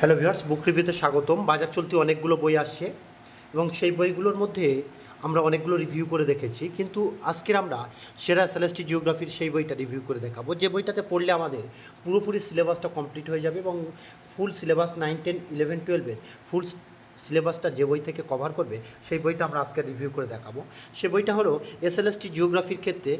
Hello viewers বুক রিভিউতে স্বাগতম। বাজার চলতি অনেকগুলো বই আসছে এবং সেই বইগুলোর মধ্যে আমরা অনেকগুলো রিভিউ করে দেখেছি। কিন্তু আজকের আমরা সেরা সেলেস্টি জিওগ্রাফির সেই বইটা রিভিউ করে দেখাবো। যে বইটাতে পড়লে আমাদের পুরোপুরি সিলেবাসটা কমপ্লিট হয়ে যাবে এবং full syllabus nine ten eleven টুয়েলভের ফুল সিলেবাসটা যে বই থেকে কভার করবে, সেই বইটা আমরা আজকে রিভিউ করে দেখাবো। সে বইটা হলো এসএলএসটি জিওগ্রাফির ক্ষেত্রে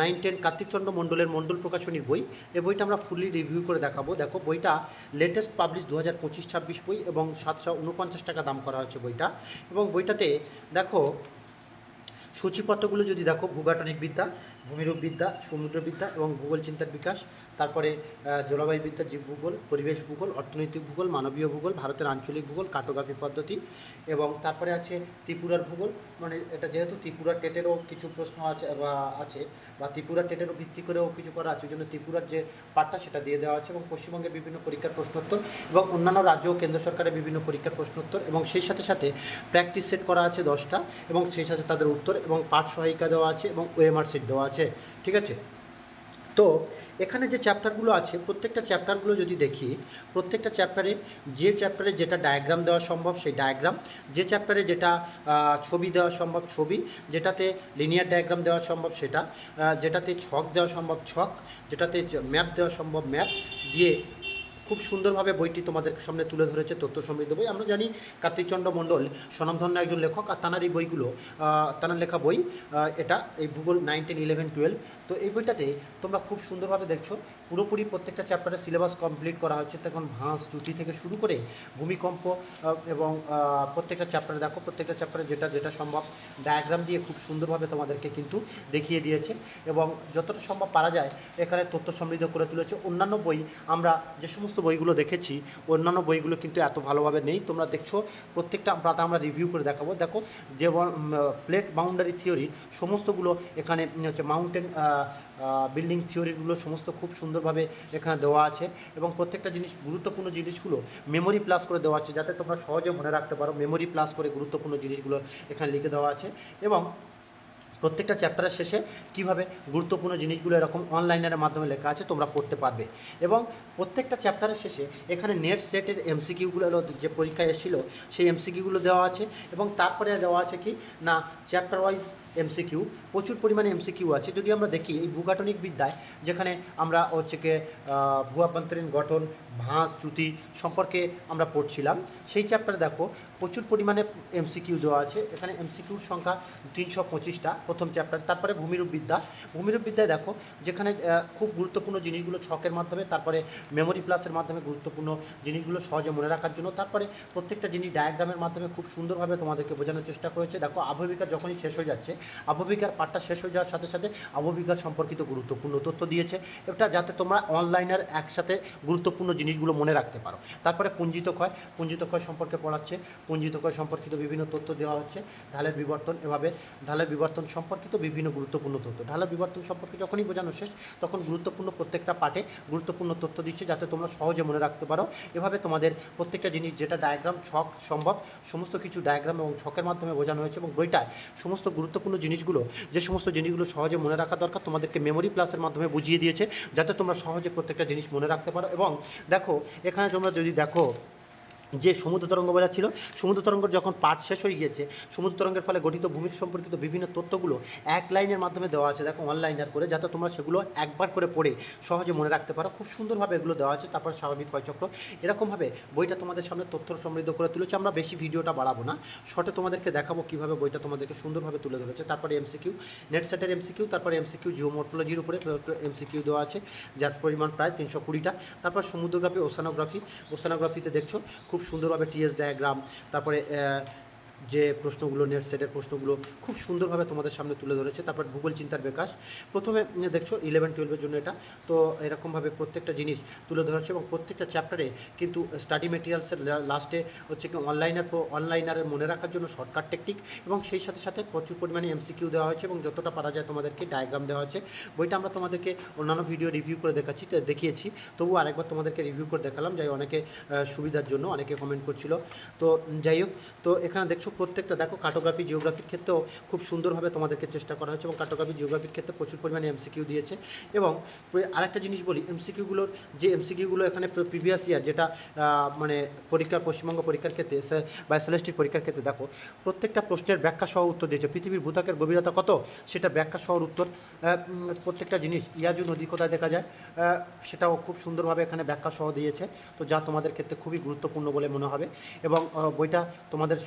নাইন টেন কার্তিকচন্দ্র মণ্ডলের মণ্ডল প্রকাশনীর বই। এই বইটা আমরা ফুললি রিভিউ করে দেখাবো। দেখো, বইটা লেটেস্ট পাবলিশ দু হাজার পঁচিশ ছাব্বিশ বই এবং সাতশো উনপঞ্চাশ টাকা দাম করা হয়েছে বইটা। এবং বইটাতে দেখো, সূচিপত্রগুলো যদি দেখো ভূগাটনিক বিদ্যা, ভূমিরূপ বিদ্যা সমুদ্রবিদ্যা এবং ভূগোল চিন্তার বিকাশ তারপরে আহ, জলবায়ু বিদ্যা জীব ভূগোল পরিবেশ ভূগোল অর্থনৈতিক ভূগোল মানবীয় ভূগোল ভারতের আঞ্চলিক ভূগোল কাটোগ্রাফি পদ্ধতি এবং তারপরে আছে ত্রিপুরার ভূগোল। মানে এটা যেহেতু ত্রিপুরা টেটেরও কিছু প্রশ্ন আছে বা আছে বা ত্রিপুরা টেটেরও ভিত্তি করেও কিছু করা আছে ওই জন্য ত্রিপুরার যে পাঠটা সেটা দিয়ে দেওয়া আছে এবং পশ্চিমবঙ্গের বিভিন্ন পরীক্ষার প্রশ্নোত্তর এবং অন্যান্য রাজ্য ও কেন্দ্র সরকারের বিভিন্ন পরীক্ষার প্রশ্নোত্তর এবং সেই সাথে সাথে প্র্যাকটিস সেট করা আছে দশটা এবং সেই সাথে তাদের উত্তর এবং পাঠ সহায়িকা দেওয়া আছে এবং ওএমআর সেট দেওয়া আছে। ঠিক আছে? তো এখানে যে চ্যাপ্টারগুলো আছে, প্রত্যেকটা চ্যাপ্টারগুলো যদি দেখি, প্রত্যেকটা চ্যাপ্টারে যে চ্যাপ্টারে যেটা ডায়াগ্রাম দেওয়া সম্ভব, সেই ডায়াগ্রাম যে চ্যাপ্টারে যেটা ছবি দেওয়া সম্ভব, ছবি, যেটাতে লিনিয়ার ডায়াগ্রাম দেওয়া সম্ভব, সেটা যেটাতে ছক দেওয়া সম্ভব, ছক, যেটাতে ম্যাপ দেওয়া সম্ভব ম্যাপ দিয়ে খুব সুন্দরভাবে বইটি তোমাদের সামনে তুলে ধরেছে তথ্য সমৃদ্ধ বই। আমরা জানি কার্তিকচন্দ্র মণ্ডল, স্বনামধন্য একজন লেখক, আর তানার এই বইগুলো তানার লেখা বই এটা এই ভূগোল নাইন টেন ইলেভেন টুয়েলভ। তো এই বইটাতে তোমরা খুব সুন্দরভাবে দেখছ, পুরোপুরি প্রত্যেকটা চ্যাপ্টারের সিলেবাস কমপ্লিট করা হচ্ছে। তখন ভাঁজ চ্যুতি থেকে শুরু করে ভূমিকম্প এবং প্রত্যেকটা চ্যাপ্টারে দেখো, প্রত্যেকটা চ্যাপ্টারে যেটা যেটা সম্ভব, ডায়াগ্রাম দিয়ে খুব সুন্দরভাবে তোমাদেরকে কিন্তু দেখিয়ে দিয়েছে। এবং যতটা সম্ভব পারা যায়, এখানে তথ্য সমৃদ্ধ করে তুলেছে। অন্যান্য বই আমরা যে সমস্ত বইগুলো দেখেছি, অন্যান্য বইগুলো কিন্তু এত ভালোভাবে নেই। তোমরা দেখছ, প্রত্যেকটা পাতা আমরা রিভিউ করে দেখাবো। দেখো, যে প্লেট বাউন্ডারি থিওরি সমস্তগুলো এখানে হচ্ছে মাউন্টেন বিল্ডিং থিওরিগুলো সমস্ত খুব সুন্দরভাবে এখানে দেওয়া আছে এবং প্রত্যেকটা জিনিস, গুরুত্বপূর্ণ জিনিসগুলো মেমোরি প্লাস করে দেওয়া আছে, যাতে তোমরা সহজে মনে রাখতে পারো। মেমোরি প্লাস করে গুরুত্বপূর্ণ জিনিসগুলো এখানে লিখে দেওয়া আছে এবং প্রত্যেকটা চ্যাপ্টারের শেষে কীভাবে গুরুত্বপূর্ণ জিনিসগুলো এরকম অনলাইনের মাধ্যমে লেখা আছে তোমরা পড়তে পারবে। এবং প্রত্যেকটা চ্যাপ্টারের শেষে এখানে নেট সেটের এমসিকিউগুলো যে পরীক্ষায় এসেছিল সেই এমসিকিউগুলো দেওয়া আছে এবং তারপরে দেওয়া আছে কি, না চ্যাপ্টার ওয়াইজ এমসিকিউ, প্রচুর পরিমাণে এমসিকিউ আছে। যদি আমরা দেখি এই ভূগাটনিক বিদ্যায়, যেখানে আমরা হচ্ছে কি ভূ অভ্যন্তরীণ গঠন, ভাঁজ, চ্যুতি সম্পর্কে আমরা পড়ছিলাম, সেই চ্যাপ্টারে দেখো প্রচুর পরিমাণে এমসিকিউ দেওয়া আছে। এখানে এমসিকিউর সংখ্যা তিনশো পঁচিশটা। প্রথম চ্যাপ্টার তারপরে ভূমিরূপ বিদ্যা ভূমিরূপ বিদ্যায় দেখো, যেখানে খুব গুরুত্বপূর্ণ জিনিসগুলো ছকের মাধ্যমে, তারপরে মেমোরি প্লাসের মাধ্যমে গুরুত্বপূর্ণ জিনিসগুলো সহজে মনে রাখার জন্য, তারপরে প্রত্যেকটা জিনিস ডায়াগ্রামের মাধ্যমে খুব সুন্দরভাবে তোমাদেরকে বোঝানোর চেষ্টা করেছে। দেখো আবহবিকা যখনই শেষ হয়ে যাচ্ছে আবহবিকার পাঠটা শেষ হয়ে যাওয়ার সাথে সাথে আবহবিকার সম্পর্কিত গুরুত্বপূর্ণ তথ্য দিয়েছে। এটা যাতে তোমরা অনলাইনের একসাথে গুরুত্বপূর্ণ জিনিসগুলো মনে রাখতে পারো। তারপরে পুঞ্জিত ক্ষয় পুঞ্জিত ক্ষয় সম্পর্কে পড়াচ্ছে। পুঞ্জিত ক্ষয় সম্পর্কিত বিভিন্ন তথ্য দেওয়া হচ্ছে। ঢালের বিবর্তন এভাবে, ঢালের বিবর্তন সম্পর্কিত বিভিন্ন গুরুত্বপূর্ণ তথ্য। ঢালা বিবর্তন সম্পর্কে যখনই বোঝানো শেষ, তখন গুরুত্বপূর্ণ প্রত্যেকটা পাঠে গুরুত্বপূর্ণ তথ্য দিচ্ছে যাতে তোমরা সহজে মনে রাখতে পারো। এভাবে তোমাদের প্রত্যেকটা জিনিস যেটা ডায়াগ্রাম ছক, সম্ভব, সমস্ত কিছু ডায়াগ্রাম এবং ছকের মাধ্যমে বোঝানো হয়েছে এবং বইটায় সমস্ত গুরুত্বপূর্ণ জিনিসগুলো, যে সমস্ত জিনিসগুলো সহজে মনে রাখা দরকার তোমাদেরকে মেমোরি প্লাসের মাধ্যমে বুঝিয়ে দিয়েছে যাতে তোমরা সহজে প্রত্যেকটা জিনিস মনে রাখতে পারো। এবং দেখো, এখানে তোমরা যদি দেখো যে সমুদ্র তরঙ্গ বোঝাচ্ছিল সমুদ্র তরঙ্গ যখন পাঠ শেষ হয়ে গিয়েছে, সমুদ্র তরঙ্গের ফলে গঠিত ভূমি সম্পর্কিত বিভিন্ন তথ্যগুলো এক লাইনের মাধ্যমে দেওয়া আছে। দেখো অনলাইনার করে, যাতে তোমরা সেগুলো একবার করে পড়ে সহজে মনে রাখতে পারো। খুব সুন্দরভাবে এগুলো দেওয়া আছে, তারপর স্বাভাবিক ক্ষয়চক্র এরকমভাবে বইটা তোমাদের সামনে তথ্য সমৃদ্ধ করে তুলেছে। আমরা বেশি ভিডিওটা বাড়াবো না। শর্টে তোমাদেরকে দেখাবো কীভাবে বইটা তোমাদেরকে সুন্দরভাবে তুলে ধরেছে। তারপরে এমসিকিউ নেট সেটের এমসিকিউ তারপরে এমসিকিউ জিওমরফোলজির উপরে এমসিকিউ দেওয়া আছে, যার পরিমাণ প্রায় তিনশো কুড়িটা। তারপর সমুদ্রগ্রাফি ওসানোগ্রাফি ওসানোগ্রাফিতে দেখছ, খুব সুন্দরভাবে টিএস ডায়াগ্রাম তারপরে যে প্রশ্নগুলো নেট সেটের প্রশ্নগুলো খুব সুন্দরভাবে তোমাদের সামনে তুলে ধরেছে। তারপর ভূগোল চিন্তার বিকাশ। প্রথমে দেখছ ইলেভেন টুয়েলভের জন্য এটা। তো এরকমভাবে প্রত্যেকটা জিনিস তুলে ধরেছে এবং প্রত্যেকটা চ্যাপ্টারে কিন্তু স্টাডি মেটেরিয়ালসের লাস্টে হচ্ছে কি অনলাইনের অনলাইনারের মনে রাখার জন্য শর্টকাট টেকনিক এবং সেই সাথে সাথে প্রচুর পরিমাণে এমসিকিউ দেওয়া হয়েছে এবং যতটা পারা যায় তোমাদেরকে ডায়াগ্রাম দেওয়া হয়েছে। বইটা আমরা তোমাদেরকে অন্যান্য ভিডিও রিভিউ করে দেখাচ্ছি দেখিয়েছি। তবু আরেকবার তোমাদেরকে রিভিউ করে দেখালাম। যাই অনেকে সুবিধার জন্য অনেকে কমেন্ট করছিল। তো যাই হোক, তো এখানে দেখছ দর্শক প্রত্যেকটা, দেখো কার্টোগ্রাফি জিওগ্রাফির ক্ষেত্রেও খুব সুন্দরভাবে তোমাদেরকে চেষ্টা করা হয়েছে এবং কার্টোগ্রাফি জিওগ্রাফির ক্ষেত্রে প্রচুর পরিমাণে এমসিকিউ দিয়েছে এবং আরেকটা জিনিস বলি এমসিকিউগুলোর যে এমসিকিউগুলো এখানে প্রিভিয়াস ইয়ার যেটা মানে পরীক্ষার, পশ্চিমবঙ্গ পরীক্ষার ক্ষেত্রে বা এসএলএসটির পরীক্ষার ক্ষেত্রে দেখো, প্রত্যেকটা প্রশ্নের ব্যাখ্যা সহ উত্তর দিয়েছে। পৃথিবীর ভূতাকের গভীরতা কত? সেটা ব্যাখ্যা সহ উত্তর প্রত্যেকটা জিনিস, ইয়াজু নদী কোথায় দেখা যায়? সেটাও খুব সুন্দরভাবে এখানে ব্যাখ্যা সহ দিয়েছে। তো যা তোমাদের ক্ষেত্রে খুবই গুরুত্বপূর্ণ বলে মনে হবে এবং বইটা তোমাদের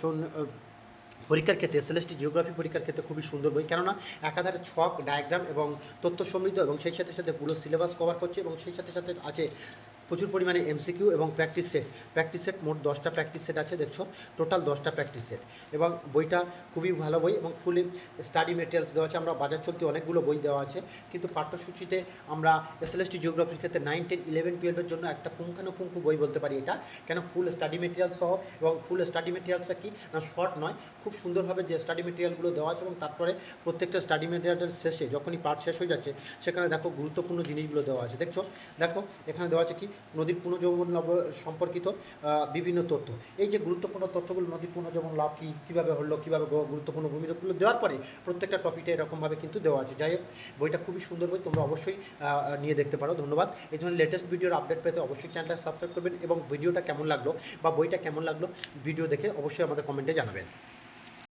পরীক্ষার ক্ষেত্রে এসএলএসটি জিওগ্রাফি পরীক্ষার ক্ষেত্রে খুবই সুন্দর বই। কেননা, একাধারে ছক ডায়াগ্রাম এবং তথ্য সমৃদ্ধ এবং সেই সাথে সাথে পুরো সিলেবাস কভার করছে এবং সেই সাথে সাথে আছে প্রচুর পরিমাণে এমসিকিউ এবং প্র্যাকটিস সেট প্র্যাকটিস সেট মোট দশটা প্র্যাকটিস সেট আছে, দেখছ? টোটাল দশটা প্র্যাকটিস সেট এবং বইটা খুবই ভালো বই এবং ফুলি স্টাডি মেটেরিয়ালস দেওয়া আছে। আমরা বাজার চলতি অনেকগুলো বই দেওয়া আছে। কিন্তু পাঠ্যসূচিতে আমরা এসএলএসটি জিওগ্রাফির ক্ষেত্রে নাইন টেন ইলেভেন টুয়েলভের জন্য একটা পুঙ্খানুপুঙ্খু বই বলতে পারি এটা। কেন? ফুল স্টাডি মেটেরিয়াল সহ এবং ফুল স্টাডি মেটেরিয়ালসটা কি? না শর্ট নয়। খুব সুন্দরভাবে যে স্টাডি মেটেরিয়ালগুলো দেওয়া আছে এবং তারপরে প্রত্যেকটা স্টাডি মেটেরিয়ালের শেষে যখনই পাঠ শেষ হয়ে যাচ্ছে, সেখানে দেখো গুরুত্বপূর্ণ জিনিসগুলো দেওয়া আছে। দেখছ? দেখো, এখানে দেওয়া আছে কি? নদীর পুনর্জীবন লাভ সম্পর্কিত বিভিন্ন তথ্য। এই যে গুরুত্বপূর্ণ তথ্যগুলো, নদীর পুনর্জীবন লাভ কী, কীভাবে হলো, কীভাবে গুরুত্বপূর্ণ ভূমিকাগুলো দেওয়ার পরে প্রত্যেকটা টপিকে এরকমভাবে কিন্তু দেওয়া আছে। যাই হোক, বইটা খুবই সুন্দর বই, তোমরা অবশ্যই নিয়ে দেখতে পারো। ধন্যবাদ। এই ধরনের লেটেস্ট ভিডিওর আপডেট পেতে অবশ্যই চ্যানেলটা সাবস্ক্রাইব করবেন এবং ভিডিওটা কেমন লাগল বা বইটা কেমন লাগল ভিডিও দেখে অবশ্যই আমাদের কমেন্টে জানাবেন।